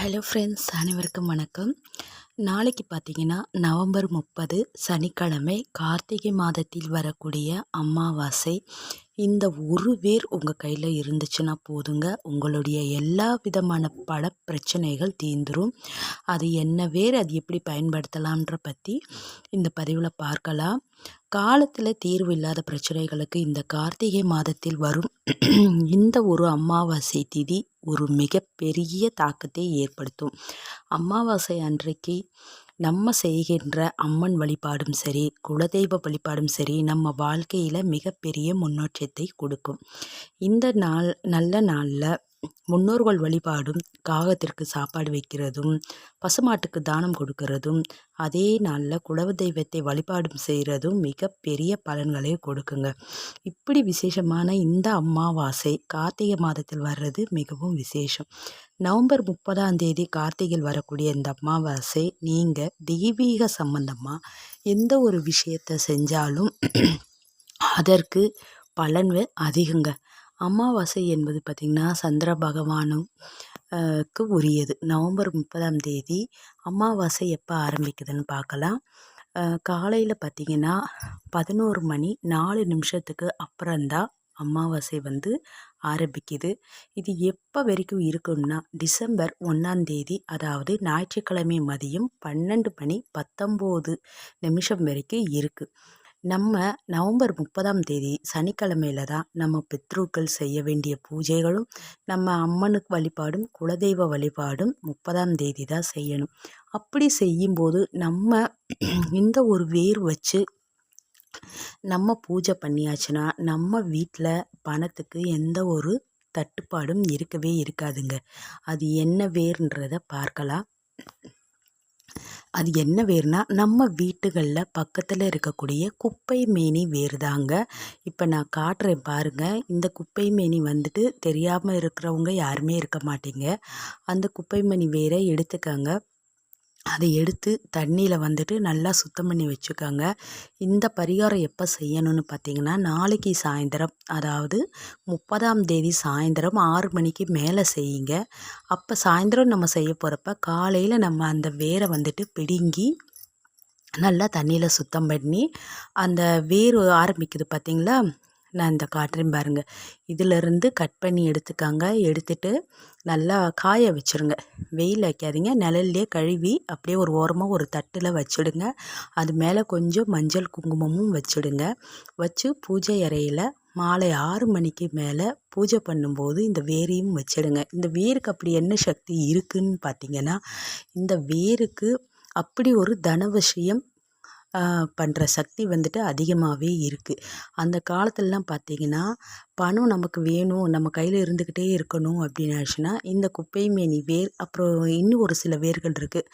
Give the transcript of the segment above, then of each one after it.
Hello friends அனைவருக்கும் வணக்கம். நாளைக்கு பார்த்தீங்கன்னா நவம்பர் முப்பது சனிக்கிழமை கார்த்திகை மாதத்தில் வரக்கூடிய அமாவாசை. இந்த ஒரு வேர் உங்கள் கையில் இருந்துச்சுன்னா போதுங்க. உங்களுடைய எல்லா விதமான பல பிரச்சனைகள் தீந்துரும் அது என்ன வேர் அது எப்படி பயன்படுத்தலான்ற பற்றி இந்த பதிவில் பார்க்கலாம். காலத்தில் தீர்வு இல்லாத பிரச்சனைகளுக்கு இந்த கார்த்திகை மாதத்தில் வரும் இந்த ஒரு அமாவாசை திதி ஒரு மிகப்பெரிய தாக்கத்தை ஏற்படுத்தும். அமாவாசை அன்றைக்கு நம்ம செய்கின்ற அம்மன் வழிபாடும் சரி குலதெய்வ வழிபாடும் சரி நம்ம வாழ்க்கையில் மிகப்பெரிய முன்னேற்றத்தை கொடுக்கும். இந்த நாள் நல்ல நாளில் முன்னோர்கள் வழிபாடும் காகத்திற்கு சாப்பாடு வைக்கிறதும் பசுமாட்டுக்கு தானம் கொடுக்கறதும் அதே நாளில் குலவ தெய்வத்தை வழிபாடும் செய்கிறதும் மிகப்பெரிய பலன்களை கொடுக்குங்க. இப்படி விசேஷமான இந்த அமாவாசை கார்த்திகை மாதத்தில் வர்றது மிகவும் விசேஷம். நவம்பர் முப்பதாம் தேதி கார்த்திகையில் வரக்கூடிய இந்த அமாவாசை நீங்கள் தெய்வீக சம்பந்தமாக எந்த ஒரு விஷயத்தை செஞ்சாலும் அதற்கு பலன் அதிகங்க. அமாவாசை என்பது பார்த்திங்கன்னா சந்திர பகவானும் க்கு உரியது. நவம்பர் முப்பதாம் தேதி அமாவாசை எப்போ ஆரம்பிக்குதுன்னு பார்க்கலாம். காலையில் பார்த்திங்கன்னா பதினோரு மணி நாலு நிமிஷத்துக்கு அப்புறம்தான் அமாவாசை வந்து ஆரம்பிக்குது. இது எப்போ வரைக்கும் இருக்கும்னா டிசம்பர் ஒன்றாந்தேதி அதாவது ஞாயிற்றுக்கிழமை மதியம் பன்னெண்டு மணி பத்தொம்போது நிமிஷம் வரைக்கும் இருக்குது நம்ம நவம்பர் முப்பதாம் தேதி சனிக்கிழமையில தான் நம்ம பித்ருக்கள் செய்ய வேண்டிய பூஜைகளும் நம்ம அம்மனுக்கு வழிபாடும் குலதெய்வ வழிபாடும் முப்பதாம் தேதி தான் செய்யணும். அப்படி செய்யும்போது நம்ம இந்த ஒரு வேர் வச்சு நம்ம பூஜை பண்ணியாச்சுன்னா நம்ம வீட்டில் பணத்துக்கு எந்த ஒரு தட்டுப்பாடும் இருக்கவே இருக்காதுங்க. அது என்ன வேர்ன்றதை பார்க்கலாம். அது என்ன வேர்னா நம்ம வீட்டுகளில் பக்கத்தில் இருக்கக்கூடிய குப்பை மேனி வேர் தாங்க இப்போ நான் காட்டுறேன் பாருங்கள் இந்த குப்பை மேனி வந்துட்டு தெரியாமல் இருக்கிறவங்க யாருமே இருக்க மாட்டீங்க. அந்த குப்பை மேனி வேரை எடுத்துக்கங்க. அதை எடுத்து தண்ணியில் வந்துட்டு நல்லா சுத்தம் பண்ணி வச்சுக்கோங்க. இந்த பரிகாரம் எப்போ செய்யணும்னு பார்த்தீங்கன்னா நாளைக்கு சாயந்தரம் அதாவது முப்பதாம் தேதி சாயந்தரம் ஆறு மணிக்கு மேலே செய்யுங்க. அப்போ சாயந்தரம் நம்ம செய்ய போகிறப்ப காலையில் நம்ம அந்த வேரை வந்துட்டு பிடுங்கி நல்லா தண்ணியில் சுத்தம் பண்ணி அந்த வேர் ஆரம்பிக்குது பார்த்திங்களா நான் இந்த காட்டுறேன் பாருங்கள் இதிலருந்து கட் பண்ணி எடுத்துக்காங்க. எடுத்துட்டு நல்லா காய வச்சுருங்க. வெயில் வைக்காதீங்க நிழல்லே கழுவி அப்படியே ஒரு ஓரமாக ஒரு தட்டில் வச்சுடுங்க. அது மேலே கொஞ்சம் மஞ்சள் குங்குமமும் வச்சுடுங்க. வச்சு பூஜை அறையில் மாலை ஆறு மணிக்கு மேலே பூஜை பண்ணும்போது இந்த வேரையும் வச்சிடுங்க. இந்த வேருக்கு அப்படி என்ன சக்தி இருக்குதுன்னு பார்த்தீங்கன்னா இந்த வேருக்கு அப்படி ஒரு தனவசியம் பண்ணுற சக்தி வந்துட்டு அதிகமாகவே இருக்குது அந்த காலத்துலலாம் பார்த்திங்கன்னா பணம் நமக்கு வேணும் நம்ம கையில் இருந்துக்கிட்டே இருக்கணும் அப்படின்னு இந்த குப்பை மேனி வேர் அப்புறம் இன்னும் ஒரு சில வேர்கள் இருக்குது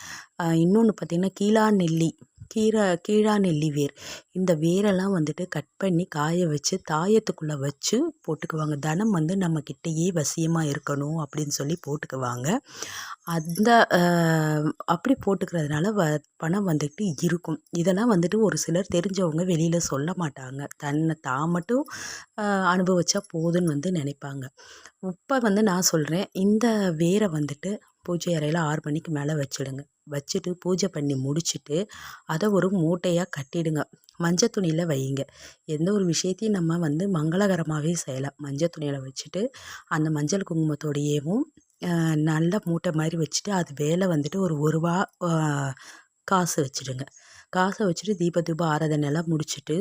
இன்னொன்று பார்த்திங்கன்னா கீழா நெல்லி. கீரை கீழா நெல்லி வேர். இந்த வேரெல்லாம் வந்துட்டு கட் பண்ணி காய வச்சு தாயத்துக்குள்ளே வச்சு போட்டுக்குவாங்க. தனம் வந்து நம்ம கிட்டேயே வசியமாக இருக்கணும் அப்படின்னு சொல்லி போட்டுக்குவாங்க. அந்த அப்படி போட்டுக்கிறதுனால வ பணம் வந்துட்டு இருக்கும். இதெல்லாம் வந்துட்டு ஒரு சிலர் தெரிஞ்சவங்க வெளியில் சொல்ல மாட்டாங்க. தன்னை தான் மட்டும் அனுபவிச்சா போதுன்னு வந்து நினைப்பாங்க. இப்போ வந்து நான் சொல்கிறேன் இந்த வேரை வந்துட்டு பூஜை அறையில் ஆறு மணிக்கு மேலே வச்சுடுங்க. வச்சுட்டு பூஜை பண்ணி முடிச்சுட்டு அதை ஒரு மூட்டையாக கட்டிடுங்க. மஞ்சள் துணியில் வையுங்க. எந்த ஒரு விஷயத்தையும் நம்ம வந்து மங்களகரமாகவே செய்யலாம். மஞ்சள் துணியில் வச்சுட்டு அந்த மஞ்சள் குங்குமத்தோடையவும் நல்ல மூட்டை மாதிரி வச்சுட்டு அது வேலை வந்துட்டு ஒரு ஒரு ரூபா காசு வச்சுடுங்க. காசை வச்சுட்டு தீப தூப ஆராதனைலாம் முடிச்சுட்டு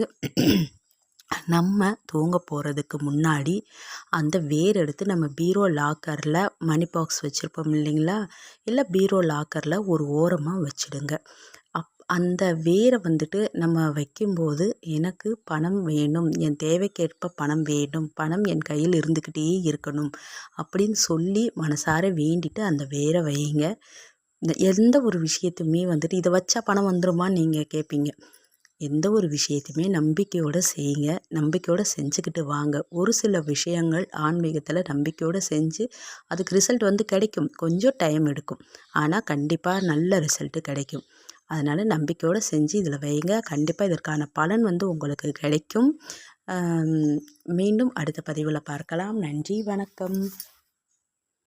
நம்ம தூங்க போகிறதுக்கு முன்னாடி அந்த வேர் எடுத்து நம்ம பீரோ லாக்கரில் மணி பாக்ஸ் வச்சுருப்போம் இல்லைங்களா? இல்லை பீரோ லாக்கரில் ஒரு ஓரமாக வச்சுடுங்க. அப் அந்த வேரை வந்துட்டு நம்ம வைக்கும்போது எனக்கு பணம் வேணும் என் தேவைக்கேற்ப பணம் வேணும் பணம் என் கையில் இருந்துக்கிட்டே இருக்கணும் அப்படின்னு சொல்லி மனசார வேண்டிட்டு அந்த வேரை வைங்க எந்த ஒரு விஷயத்தையுமே வந்துட்டு இதை வச்சா பணம் வந்துருமான்னு நீங்கள் கேட்பீங்க எந்த ஒரு விஷயத்தையுமே நம்பிக்கையோடு செய்யுங்க. நம்பிக்கையோடு செஞ்சுக்கிட்டு வாங்க. ஒரு சில விஷயங்கள் ஆன்மீகத்தில் நம்பிக்கையோடு செஞ்சு அதுக்கு ரிசல்ட் வந்து கிடைக்கும். கொஞ்சம் டைம் எடுக்கும். ஆனால் கண்டிப்பாக நல்ல ரிசல்ட்டு கிடைக்கும். அதனால் நம்பிக்கையோடு செஞ்சு இதில் வைங்க. கண்டிப்பாக இதற்கான பலன் வந்து உங்களுக்கு கிடைக்கும். மீண்டும் அடுத்த பதிவில் பார்க்கலாம். நன்றி வணக்கம்.